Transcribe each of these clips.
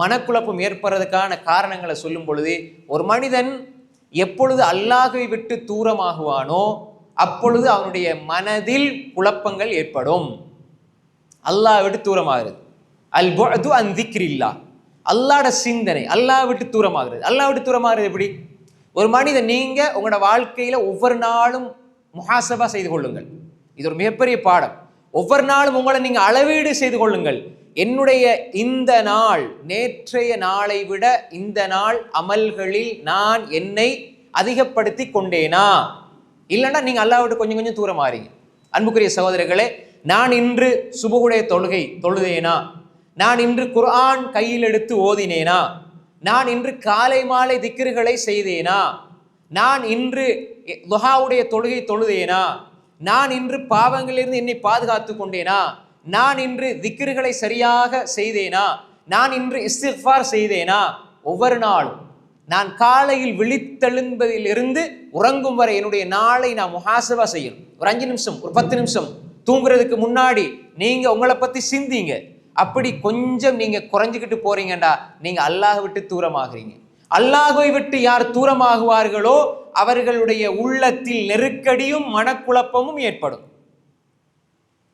மனக்குழப்பம் ஏற்படுறதுக்கான காரணங்களை சொல்லும் பொழுது ஒரு மனிதன் எப்பொழுது அல்லாஹை விட்டு தூரமாகுவானோ அப்பொழுது அவனுடைய மனதில் குழப்பங்கள் ஏற்படும். அல்லாஹ் விட்டு தூரமாகிறது. அல் பொழுது அன் திக்ரில்லா. அல்லாட சிந்தனை அல்லாஹ் விட்டு தூரமாகிறது. அல்லாஹ் விட்டு தூரமாகிறது எப்படி? ஒரு மனிதன் நீங்கள் உங்களோட வாழ்க்கையில் ஒவ்வொரு நாளும் முகாசபா செய்து கொள்ளுங்கள். இது ஒரு மிகப்பெரிய பாடம். ஒவ்வொரு நாளும் உங்களை நீங்கள் அளவீடு செய்து கொள்ளுங்கள். என்னுடைய இந்த நாள் நேற்றைய நாளை விட இந்த நாள் அமல்களில் நான் என்னை அதிகப்படுத்தி கொண்டேனா? இல்லைன்னா நீங்கள் அல்லாவிட்டு கொஞ்சம் கொஞ்சம் தூரம் மாறீங்க. அன்புக்குரிய சகோதரர்களே நான் இன்று சுபகுடைய தொழுகை தொழுதேனா? நான் இன்று குர்ஆன் கையில் எடுத்து ஓதினேனா? நான் இன்று காலை மாலை திக்கிர்களை செய்தேனா? நான் இன்று துஹாவுடைய தொழுகை தொழுதேனா? நான் இன்று பாவங்களிலிருந்து என்னை பாதுகாத்து கொண்டேனா? நான் இன்று திக்கிறுகளை சரியாக செய்தேனா? நான் இன்று இஸ்திஃபார் செய்தேனா? ஒவ்வொரு நாளும். நான் காலையில் விழித்தெழுந்ததிலிருந்து உறங்கும் வரை என்னுடைய நாளை நான் முகாசவா செய்யணும். ஒரு அஞ்சு நிமிஷம் ஒரு பத்து நிமிஷம் தூங்குறதுக்கு முன்னாடி நீங்க உங்களை பத்தி சிந்திங்க. அப்படி கொஞ்சம் நீங்க குறைஞ்சுக்கிட்டு போறீங்கடா. நீங்க அல்லாஹ் விட்டு தூரமாகிறீங்க. அல்லாஹை விட்டு யார் தூரமாகுவார்களோ அவர்களுடைய உள்ளத்தில் நெருக்கடியும் மனக்குழப்பமும் ஏற்படும்.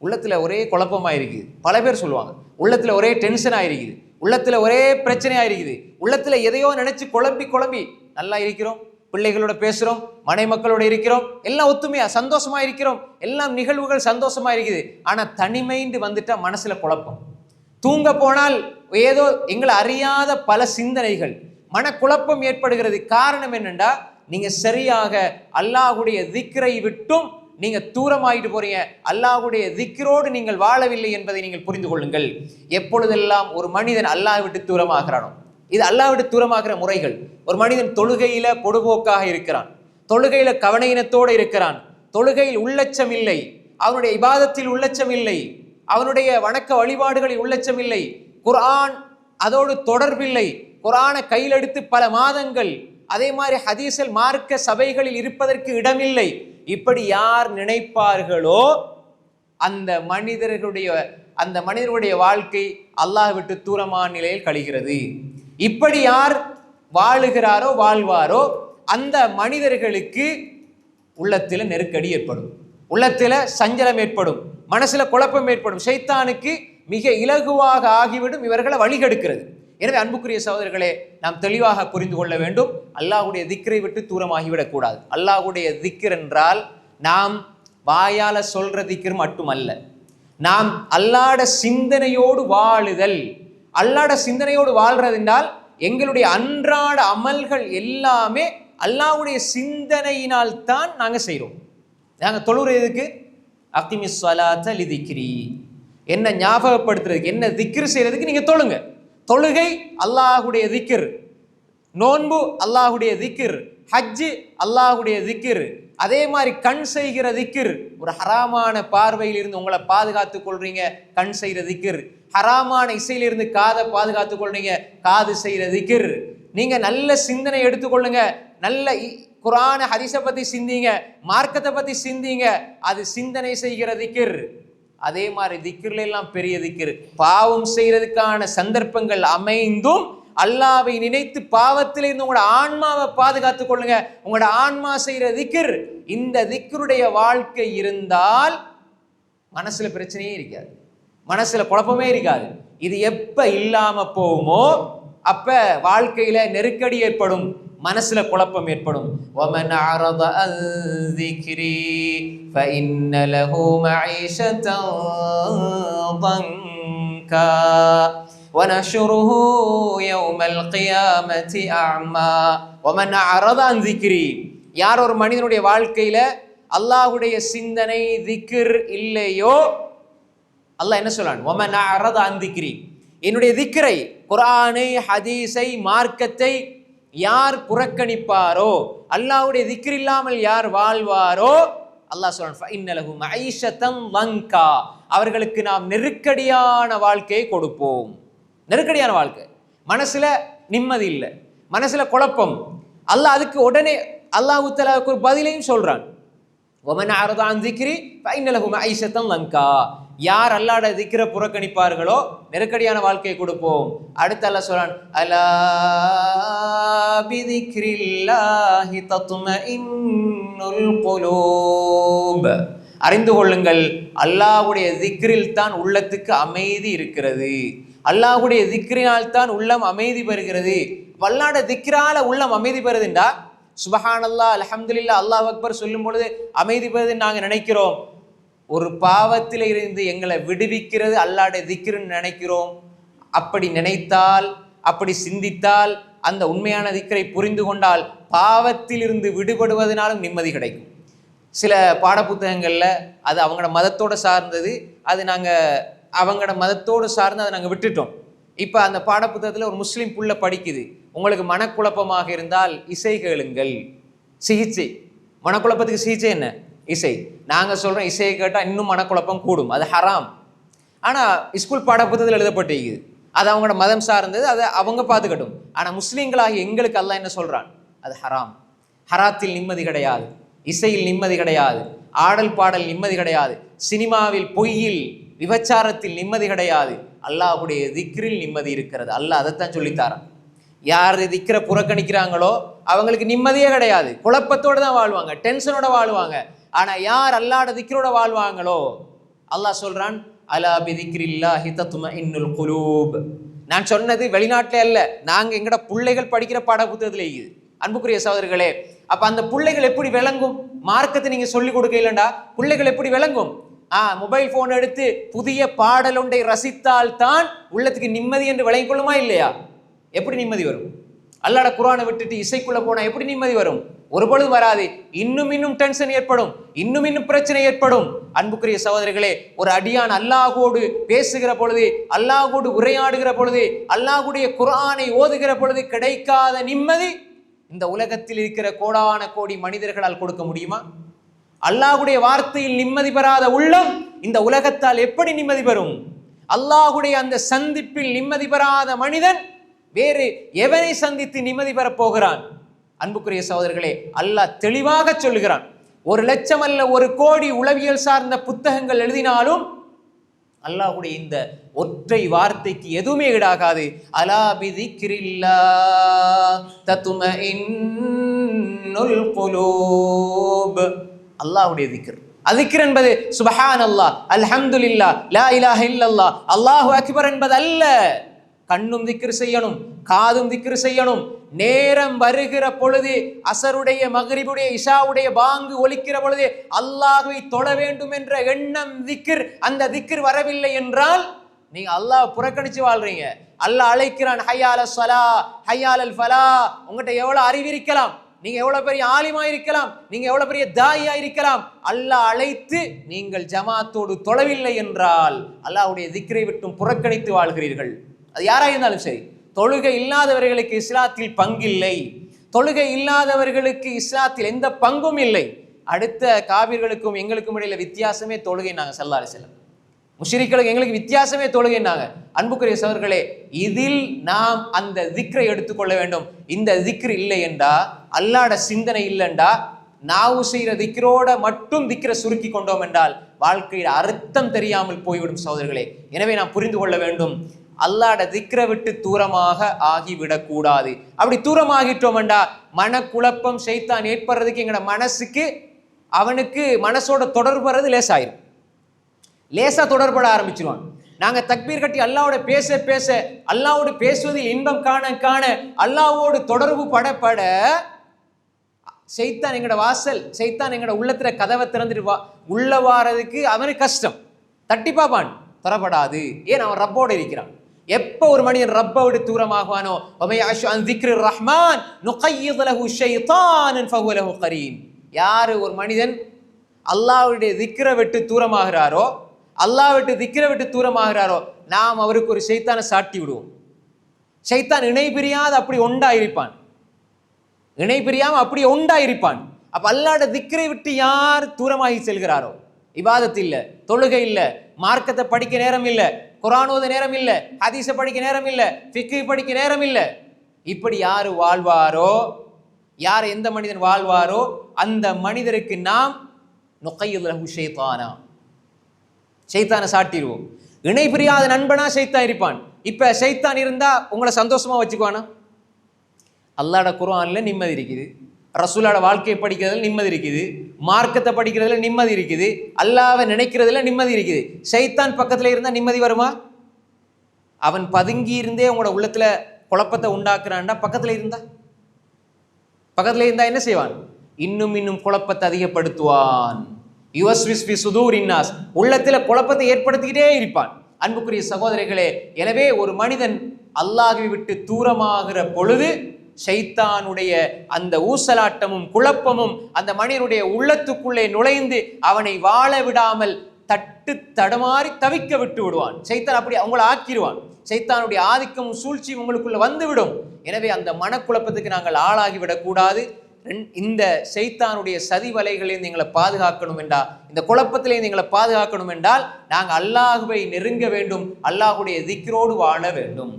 உள்ளத்தில் ஒரே குழப்பமாயிருக்குது. பல பேர் சொல்லுவாங்க உள்ளத்தில் ஒரே டென்ஷன் இருக்குது உள்ளத்தில் ஒரே பிரச்சனையாக இருக்குது உள்ளத்தில் எதையோ நினச்சி குழம்பி குழம்பி நல்லா இருக்கிறோம் பிள்ளைகளோட பேசுகிறோம் மனை மக்களோட இருக்கிறோம் எல்லாம் ஒத்துமையாக சந்தோஷமாக இருக்கிறோம் எல்லாம் நிகழ்வுகள் சந்தோஷமாக இருக்குது ஆனால் தனிமைந்து வந்துட்டால் மனசில் குழப்பம். தூங்க போனால் ஏதோ எங்களை அறியாத பல சிந்தனைகள் மனக்குழப்பம் ஏற்படுகிறது. காரணம் என்னென்னா நீங்கள் சரியாக அல்லாஹுடைய திக்ரை விட்டும் நீங்கள் தூரமாயிட்டு போறீங்க. அல்லாஹுடைய திக்ரோடு நீங்கள் வாழவில்லை என்பதை நீங்கள் புரிந்து கொள்ளுங்கள். எப்பொழுதெல்லாம் ஒரு மனிதன் அல்லாஹ் விட்டு தூரமாகிறானோ இது அல்லாஹ் விட்டு தூரமாகிற முறைகள். ஒரு மனிதன் தொழுகையில பொடுபோக்காக இருக்கிறான். தொழுகையில கவனையினத்தோடு இருக்கிறான். தொழுகையில் உள்ளச்சம் இல்லை. அவனுடைய இபாதத்தில் உள்ளச்சம் இல்லை. அவனுடைய வணக்க வழிபாடுகளில் உள்ளச்சம் இல்லை. குர்ஆன் அதோடு தொடர்பில்லை. குரானை கையில் எடுத்து பல மாதங்கள் அதே மாதிரி ஹதீசல் மார்க்க சபைகளில் இருப்பதற்கு இடமில்லை. இப்படி யார் நினைப்பார்களோ அந்த மனிதர்களுடைய அந்த மனிதர்களுடைய வாழ்க்கை அல்லாஹ் விட்டு தூரமான நிலையில் கழிகிறது. இப்படி யார் வாழுகிறாரோ வாழ்வாரோ அந்த மனிதர்களுக்கு உள்ளத்தில் நெருக்கடி ஏற்படும். உள்ளத்தில் சஞ்சலம் ஏற்படும். மனசில் குழப்பம் ஏற்படும். சைத்தானுக்கு மிக இலகுவாக ஆகிவிடும். இவர்களை வழிகெடுக்கிறது. எனவே அன்புக்குரிய சகோதரர்களே நாம் தெளிவாக புரிந்து கொள்ள வேண்டும். அல்லாஹுடைய திக்கரை விட்டு தூரமாகிவிடக்கூடாது அல்லாஹுடைய திக்கர் என்றால் நாம் வாயால சொல்ற திக்கர் மட்டுமல்ல. நாம் அல்லாட சிந்தனையோடு வாழுதல். அல்லாட சிந்தனையோடு வாழ்றது என்றால் எங்களுடைய அன்றாட அமல்கள் எல்லாமே அல்லாஹ்வுடைய சிந்தனையினால் தான் நாங்கள் செய்கிறோம் நாங்கள் தொழுற எதுக்கு? அக்திமி ஸலாத்த லிதிக்ரி. என்ன ஞாபகப்படுத்துறதுக்கு என்ன திக்ரு செய்யறதுக்கு நீங்கள் தொழுங்க. தொழுகை அல்லாஹுடைய திக்கிர். நோன்பு அல்லாஹுடைய திக்கிர். ஹஜ்ஜு அல்லாஹுடைய திக்கிர். அதே மாதிரி கண் செய்கிற திக்கிர். ஒரு ஹராமான பார்வையில் இருந்து உங்களை பாதுகாத்துக் கொள்றீங்க கண் செய்கிற திக்கிர். ஹராமான இசையிலிருந்து காதை பாதுகாத்துக் கொள்றீங்க காது செய்கிற திக்கிர். நீங்க நல்ல சிந்தனை எடுத்துக்கொள்ளுங்க. நல்ல இ- ஹரிசை ஹதீஸை பத்தி சிந்திங்க மார்க்கத்தை பத்தி சிந்திங்க. அது சிந்தனை செய்கிற திக்கிர். அதே மாதிரி திக்ர்ல எல்லாம் பெரிய திக்கிரு பாவம் செய்யறதுக்கான சந்தர்ப்பங்கள் அமைந்தும் அல்லாவை நினைத்து பாவத்திலிருந்து உங்களோட ஆன்மாவை பாதுகாத்துக் கொள்ளுங்க. உங்களோட ஆன்மா செய்யற திக்கிர் இந்த திக்ருடைய வாழ்க்கை இருந்தால் மனசுல பிரச்சனையே இருக்காது. மனசுல குழப்பமே இருக்காது. இது எப்ப இல்லாம போகுமோ அப்ப வாழ்க்கையில நெருக்கடி ஏற்படும் மனசுல குழப்பம் ஏற்படும் وَمَنْ أَعْرَضَ عَنْ ذِكْرِي فَإِنَّ لَهُ مَعِيشَةً ضَنكًا وَنَحْشُرُهُ يَوْمَ الْقِيَامَةِ أَعْمَى وَمَنْ أَعْرَضَ عَنْ ذِكْرِي யார் ஒரு மனிதனுடைய வாழ்க்கையில அல்லாஹ்வுடைய சிந்தனை திக்ர் இல்லையோ அல்லாஹ் என்ன சொல்றான் ஒமன் அறத அந்திக்கிரி என்னுடைய திக்ரை குரானை ஹதீஸை மார்க்கத்தை யார் புறக்கணிப்பாரோ அல்லாஹ்வுடைய திக்ர் இல்லாமல் யார் வாழ்வாரோ அல்லாஹ் சொல்றான் அவர்களுக்கு நாம் நெருக்கடியான வாழ்க்கையை கொடுப்போம். நெருக்கடியான வாழ்க்கை. மனசுல நிம்மதி இல்லை. மனசுல குழப்பம். அல்லாஹ் அதுக்கு உடனே அல்லாஹ் ஒரு பதிலையும் சொல்றான். ஒமன் அறத திக்ரி ஃபைன் லஹு லங்கா யார் அல்லாட திக்கிற புறக்கணிப்பார்களோ நெருக்கடியான வாழ்க்கையை கொடுப்போம். அடுத்த அல்ல சொல்றான் அலாபிதிக்ரில்லாஹி தத்தும இன்னுல் குலூப். அறிந்து கொள்ளுங்கள் அல்லாஹ்வுடைய திக்ரில் தான் உள்ளத்துக்கு அமைதி இருக்கிறது. அல்லாஹ்வுடைய திக்ரினால் தான் உள்ளம் அமைதி பெறுகிறது. வல்லாட திக்ரால உள்ளம் அமைதி பெறுதுண்டா? சுபஹானல்லா அல்ஹம்துலில்லா அல்லாஹ் அக்பர் சொல்லும் பொழுது அமைதி பெறுது நாங்கள் நினைக்கிறோம். ஒரு பாவத்தில் இருந்து எங்களை விடுவிக்கிறது அல்லாட திக்ருன்னு நினைக்கிறோம். அப்படி நினைத்தால் அப்படி சிந்தித்தால் அந்த உண்மையான திக்கரை புரிந்து கொண்டால் பாவத்தில் இருந்து விடுபடுவதனாலும் நிம்மதி கிடைக்கும். சில பாடப்புத்தகங்களில் அது அவங்களோட மதத்தோடு சார்ந்தது. அது நாங்கள் அவங்களோட மதத்தோடு சார்ந்து அதை நாங்கள் விட்டுட்டோம். இப்போ அந்த பாடப்புத்தகத்தில் ஒரு முஸ்லீம் புள்ள படிக்குது. உங்களுக்கு மனக்குழப்பமாக இருந்தால் இசை கேளுங்கள். சிகிச்சை. மனக்குழப்பத்துக்கு சிகிச்சை என்ன? இசை. நாங்கள் சொல்கிறோம் இசையை கேட்டால் இன்னும் மனக்குழப்பம் கூடும். அது ஹராம். ஆனால் ஸ்கூல் பாடப்புத்தகத்தில் எழுதப்பட்டிருக்குது. அது அவங்களோட மதம் சார்ந்தது. அதை அவங்க பார்த்துக்கட்டும். ஆனால் முஸ்லீம்களாக எங்களுக்கு அல்ல என்ன சொல்கிறான் அது ஹராம். ஹராத்தில் நிம்மதி கிடையாது. இசையில் நிம்மதி கிடையாது. ஆடல் பாடல் நிம்மதி கிடையாது. சினிமாவில் பொய்யில் விபச்சாரத்தில் நிம்மதி கிடையாது. அல்லாஹுடைய திக்ரில் நிம்மதி இருக்கிறது. அல்லாஹ் அதைத்தான் சொல்லித்தாரான் யார் திக்கிற புறக்கணிக்கிறாங்களோ அவங்களுக்கு நிம்மதியே கிடையாது. குழப்பத்தோடு தான் வாழ்வாங்க. டென்ஷனோட வாழ்வாங்க. ஆனால் யார் அல்லாட திக்ரோட வாழ்வாங்களோ? அல்லாஹ் சொல்கிறான் அலா பிதிக்ரில்லா ஹிதத்தும இன்னுல் குலூப். நான் சொன்னது வெளிநாட்டில் அல்ல. நாங்கள் எங்கட பிள்ளைகள் படிக்கிற பாட புத்தகத்தில் இருக்குது அன்புக்குரிய சகோதரர்களே அப்போ அந்த பிள்ளைகள் எப்படி விளங்கும்? மார்க்கத்தை நீங்கள் சொல்லிக் கொடுக்க இல்லைண்டா பிள்ளைகள் எப்படி விளங்கும்? ஆ மொபைல் ஃபோன் எடுத்து புதிய பாடல் ஒன்றை ரசித்தால் தான் உள்ளத்துக்கு நிம்மதி என்று விளங்கிக் கொள்ளுமா இல்லையா? எப்படி நிம்மதி வரும்? அல்லாட குரானை விட்டுட்டு இசைக்குள்ள போனா எப்படி நிம்மதி வரும்? ஒரு பொழுது வராது. இன்னும் இன்னும் டென்ஷன் ஏற்படும். இன்னும் இன்னும் பிரச்சனை ஏற்படும். அன்புக்குரிய சகோதரிகளே ஒரு அடியான் அல்லாஹோடு பேசுகிற பொழுது அல்லாஹோடு உரையாடுகிற பொழுது அல்லாஹுடைய குரானை ஓதுகிற பொழுது கிடைக்காத நிம்மதி இந்த உலகத்தில் இருக்கிற கோடான கோடி மனிதர்களால் கொடுக்க முடியுமா? அல்லாஹுடைய வார்த்தையில் நிம்மதி பெறாத உள்ளம் இந்த உலகத்தால் எப்படி நிம்மதி பெறும்? அல்லாஹுடைய அந்த சந்திப்பில் நிம்மதி பெறாத மனிதன் வேறு எவனை சந்தித்து நிம்மதி பெறப் போகிறான் அன்புக்குரிய சகோதரர்களே அல்லாஹ் தெளிவாக சொல்லுகிறான். ஒரு லட்சம் அல்ல ஒரு கோடி உளவியல் சார்ந்த புத்தகங்கள் எழுதினாலும் அல்லாஹுடைய இந்த ஒற்றை வார்த்தைக்கு எதுவுமே ஈடாகாது. அலா பிதிக்ரில்லா தத்தும இன்னுல் குலூப். அல்லாஹ்வுடைய திக்ர். அதிக்கர் என்பது சுபஹான் அல்லாஹ் அல்ஹம்துலில்லா லா இலாஹ இல்லல்லாஹ் அல்லாஹு அக்பர் என்பது அல்ல கண்ணும் திக்ரு செய்யணும் காதும் திக்ரு செய்யணும். நேரம் வருகிற பொழுது அசருடைய மகரிபுடைய இஷாவுடைய பாங்கு ஒலிக்கிற பொழுது அல்லாஹுவை தொழ வேண்டும் என்ற எண்ணம் திக்ர் அந்த திக்ர் வரவில்லை என்றால் நீங்க அல்லாஹ் புறக்கணிச்சு வாழ்றீங்க. அல்லாஹ் அழைக்கிறான் ஹையால சலா ஹையால் ஃபலா உங்ககிட்ட எவ்வளவு அறிவு இருக்கலாம் நீங்க எவ்வளவு பெரிய ஆலிமா இருக்கலாம் நீங்க எவ்வளவு பெரிய தாயா இருக்கலாம் அல்லாஹ் அழைத்து நீங்கள் ஜமாத்தோடு தொழவில்லை என்றால் அல்லாஹ்வுடைய திக்ரை விட்டும் புறக்கணித்து வாழ்கிறீர்கள். அது யாராக இருந்தாலும் சரி. தொழுகை இல்லாதவர்களுக்கு இஸ்லாத்தில் பங்கில்லை. தொழுகை இல்லாதவர்களுக்கு இஸ்லாத்தில் எந்த பங்கும் இல்லை. அடுத்த காவிர்களுக்கும் எங்களுக்கும் இடையில வித்தியாசமே தொழுகை நாங்கள் செல்லாறு செல்லம் முஷிரிக்களுக்கு எங்களுக்கு வித்தியாசமே தொழுகைன்னாங்க. அன்புக்குரிய சவர்களே இதில் நாம் அந்த திக்ரை எடுத்துக்கொள்ள வேண்டும். இந்த திக்ரு இல்லை என்றா அல்லாட சிந்தனை இல்லைண்டா நாவு செய்கிற திக்ரோட மட்டும் திக்ரை சுருக்கி கொண்டோம் என்றால் வாழ்க்கையில் அர்த்தம் தெரியாமல் போய்விடும் சகோதரர்களே. எனவே நாம் புரிந்து கொள்ள வேண்டும். அல்லாட திக்ர விட்டு தூரமாக ஆகிவிடக்கூடாது. அப்படி தூரமாகிட்டோம்டா மனக்குழப்பம் செய்தான் ஏற்படுறதுக்கு எங்களோட மனசுக்கு அவனுக்கு மனசோட தொடர்பு லேசாயிரும். லேசா தொடர்பட ஆரம்பிச்சிருவான் நாங்க தக்பீர் கட்டி அல்லாவோட பேச பேச அல்லாவோடு பேசுவதில் இன்பம் காண காண அல்லாவோடு தொடர்பு படப்பட செய்தான் எங்கட வாசல் செய்தான் எங்கட உள்ளத்துல கதவை திறந்துட்டு வா உள்ள வாரதுக்கு அவனுக்கு கஷ்டம். தட்டி பாப்பான் தரப்படாது ஏன்? அவன் ரப்போடு இருக்கிறான். எப்போ ஒரு மனிதன் ரப்பை விட்டு தூரமாகுவானோ? ஒமை அன் திக்ரு ரஹ்மான் நுகையித் லஹு ஷைத்தானன் ஃபஹுவ லஹு கரீன் யாரு ஒரு மனிதன் அல்லாவுடைய திக்ரை விட்டு தூரமாகிறாரோ அல்லாஹ் விட்டு திக்ரை விட்டு தூரமாகிறாரோ நாம் அவருக்கு ஒரு சைத்தானை சாட்டி விடுவோம். ஷைத்தான் இணை பிரியாத அப்படி உண்டாயிருப்பான் இணை பிரியாம அப்படி ஒண்டா இருப்பான் அப்ப அல்லாட திக்ரை விட்டு யார் தூரமாகி செல்கிறாரோ? இபாதத் இல்லை தொழுகை இல்லை மார்க்கத்தை படிக்க நேரம் இல்லை குரான் ஓத நேரம் இல்லை ஹதீஸை படிக்க நேரம் இல்லை ஃபிக்கு படிக்க நேரம் இல்லை இப்படி யார் வாழ்வாரோ யார் எந்த மனிதன் வாழ்வாரோ அந்த மனிதருக்கு நாம் நுகையுல் லஹு ஷைத்தானா. சாட்டிடுவோம். இணை பிரியாத நண்பனா ஷைத்தான் இருப்பான். இப்ப ஷைத்தான் இருந்தா உங்களை சந்தோஷமா வச்சுக்குவானா? அல்லாட குரானில் நிம்மதி இருக்குது. ரசூலோட வாழ்க்கையை படிக்கிறதுல நிம்மதி இருக்குது. மார்க்கத்தை படிக்கிறதுல நிம்மதி இருக்குது. அல்லாவை நினைக்கிறதுல நிம்மதி இருக்குது. ஷைத்தான் பக்கத்தில் இருந்தால் நிம்மதி வருமா? அவன் பதுங்கி இருந்தே உங்களோட உள்ளத்தில் குழப்பத்தை உண்டாக்குறான்டா பக்கத்தில் இருந்தா? பக்கத்தில் இருந்தா என்ன செய்வான்? இன்னும் இன்னும் குழப்பத்தை அதிகப்படுத்துவான். யுவஸ்விஸ் சுதூர் இன்னாஸ் உள்ளத்தில் குழப்பத்தை ஏற்படுத்திக்கிட்டே இருப்பான். அன்புக்குரிய சகோதரிகளே எனவே ஒரு மனிதன் அல்லாஹை விட்டு தூரமாகிற பொழுது ஷைத்தானுடைய அந்த ஊசலாட்டமும் குழப்பமும் அந்த மனிதனுடைய உள்ளத்துக்குள்ளே நுழைந்து அவனை வாழ விடாமல் தட்டு தடமாறி தவிக்க விட்டு விடுவான். சைத்தான் அப்படி அவங்கள ஆக்கிடுவான். சைத்தானுடைய ஆதிக்கமும் சூழ்ச்சியும் உங்களுக்குள்ள வந்துவிடும். எனவே அந்த மனக்குழப்பத்துக்கு நாங்கள் ஆளாகி விடக்கூடாது. இந்த சைத்தானுடைய சதி வலைகளிலிருந்து எங்களை பாதுகாக்கணும் என்றால் இந்த குழப்பத்திலேருந்து எங்களை பாதுகாக்கணும் என்றால் நாங்கள் அல்லாஹுவை நெருங்க வேண்டும். அல்லாஹுடைய திக்ரோடு வாழ வேண்டும்.